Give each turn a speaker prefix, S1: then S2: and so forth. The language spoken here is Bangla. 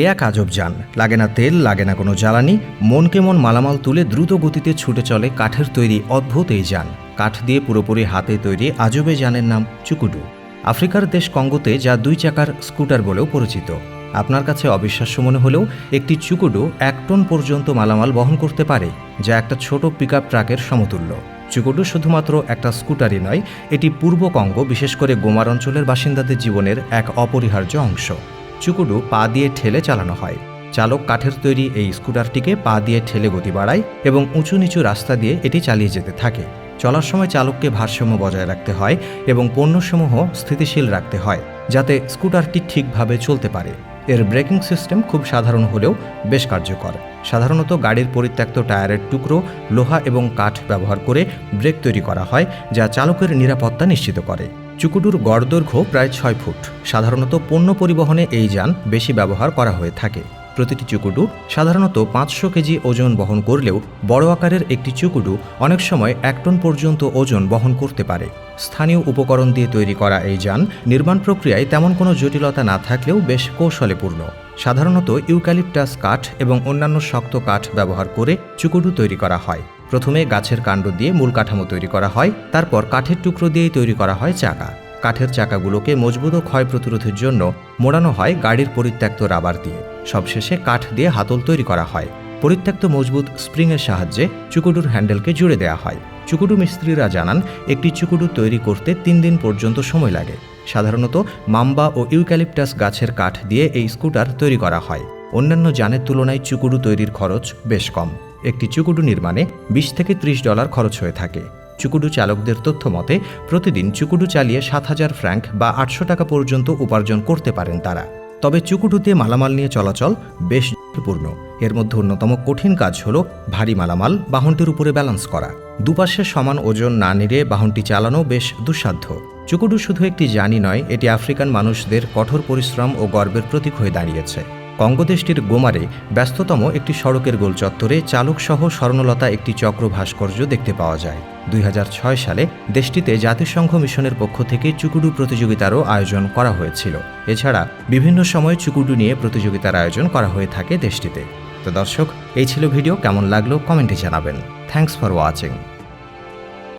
S1: এ এক আজব যান। লাগে না তেল, লাগে না কোনো জ্বালানি। মনকে মন মালামাল তুলে দ্রুত গতিতে ছুটে চলে কাঠের তৈরি অদ্ভুত এই যান। কাঠ দিয়ে পুরোপুরি হাতে তৈরি আজবে যানের নাম চুকুডু। আফ্রিকার দেশ কঙ্গোতে যা দুই চাকার স্কুটার বলেও পরিচিত। আপনার কাছে অবিশ্বাস্য মনে হলেও একটি চুকুডু এক টন পর্যন্ত মালামাল বহন করতে পারে, যা একটা ছোট পিকআপ ট্রাকের সমতুল্য। চুকুডু শুধুমাত্র একটা স্কুটারই নয়, এটি পূর্ব কঙ্গো, বিশেষ করে গোমার অঞ্চলের বাসিন্দাদের জীবনের এক অপরিহার্য অংশ। চুকুডু পা দিয়ে ঠেলে চালানো হয়। চালক কাঠের তৈরি এই স্কুটারটিকে পা দিয়ে ঠেলে গতি বাড়ায় এবং উঁচু নিচু রাস্তা দিয়ে এটি চালিয়ে যেতে থাকে। চলার সময় চালককে ভারসাম্য বজায় রাখতে হয় এবং পণ্যসমূহ স্থিতিশীল রাখতে হয়, যাতে স্কুটারটি ঠিকভাবে চলতে পারে। এর ব্রেকিং সিস্টেম খুব সাধারণ হলেও বেশ কার্যকর। সাধারণত গাড়ির পরিত্যক্ত টায়ারের টুকরো, লোহা এবং কাঠ ব্যবহার করে ব্রেক তৈরি করা হয়, যা চালকের নিরাপত্তা নিশ্চিত করে। চুকুডুর গড় দৈর্ঘ্য প্রায় ছয় ফুট। সাধারণত পণ্য পরিবহনে এই যান বেশি ব্যবহার করা হয়ে থাকে। প্রতিটি চুকুডু সাধারণত পাঁচশো কেজি ওজন বহন করলেও বড় আকারের একটি চুকুডু অনেক সময় এক টন পর্যন্ত ওজন বহন করতে পারে। স্থানীয় উপকরণ দিয়ে তৈরি করা এই যান নির্মাণ প্রক্রিয়ায় তেমন কোনো জটিলতা না থাকলেও বেশ কৌশলেপূর্ণ সাধারণত ইউক্যালিপটাস কাঠ এবং অন্যান্য শক্ত কাঠ ব্যবহার করে চুকুডু তৈরি করা হয়। প্রথমে গাছের কাণ্ড দিয়ে মূল কাঠামো তৈরি করা হয়, তারপর কাঠের টুকরো দিয়েই তৈরি করা হয় চাকা। কাঠের চাকাগুলোকে মজবুত ও ক্ষয় প্রতিরোধের জন্য মোড়ানো হয় গাড়ির পরিত্যক্ত রাবার দিয়ে। সবশেষে কাঠ দিয়ে হাতল তৈরি করা হয়। পরিত্যক্ত মজবুত স্প্রিংয়ের সাহায্যে চুকুডুর হ্যান্ডেলকে জুড়ে দেওয়া হয়। চুকুডু মিস্ত্রিরা জানান, একটি চুকুডু তৈরি করতে তিন দিন পর্যন্ত সময় লাগে। সাধারণত মাম্বা ও ইউক্যালিপটাস গাছের কাঠ দিয়ে এই স্কুটার তৈরি করা হয়। অন্যান্য যানের তুলনায় চুকুডু তৈরির খরচ বেশ কম। একটি চুকুডু নির্মাণে বিশ থেকে ত্রিশ ডলার খরচ হয়ে থাকে। চুকুডু চালকদের তথ্য মতে, প্রতিদিন চুকুডু চালিয়ে সাত হাজার ফ্র্যাঙ্ক বা আটশো টাকা পর্যন্ত উপার্জন করতে পারেন তারা। তবে চুকুডুতে মালামাল নিয়ে চলাচল বেশ ঝুঁকিপূর্ণ এর মধ্যে অন্যতম কঠিন কাজ হল ভারী মালামাল বাহনটির উপরে ব্যালান্স করা। দুপাশে সমান ওজন না নিড়ে বাহনটি চালানো বেশ দুঃসাধ্য। চুকুডু শুধু একটি জানি নয়, এটি আফ্রিকান মানুষদের কঠোর পরিশ্রম ও গর্বের প্রতীক হয়ে দাঁড়িয়েছে। কঙ্গো দেশটির গোমারে ব্যস্ততম একটি সড়কের গোল চত্বরে চালকসহ স্বর্ণলতা একটি চক্র ভাস্কর্য দেখতে পাওয়া যায়। দুই হাজার ছয় সালে দেশটিতে জাতিসংঘ মিশনের পক্ষ থেকে চুকুডু প্রতিযোগিতারও আয়োজন করা হয়েছিল। এছাড়া বিভিন্ন সময় চুকুডু নিয়ে প্রতিযোগিতার আয়োজন করা হয়ে থাকে দেশটিতে। তো দর্শক, এই ছিল ভিডিও। কেমন লাগল কমেন্টে জানাবেন। Thanks for watching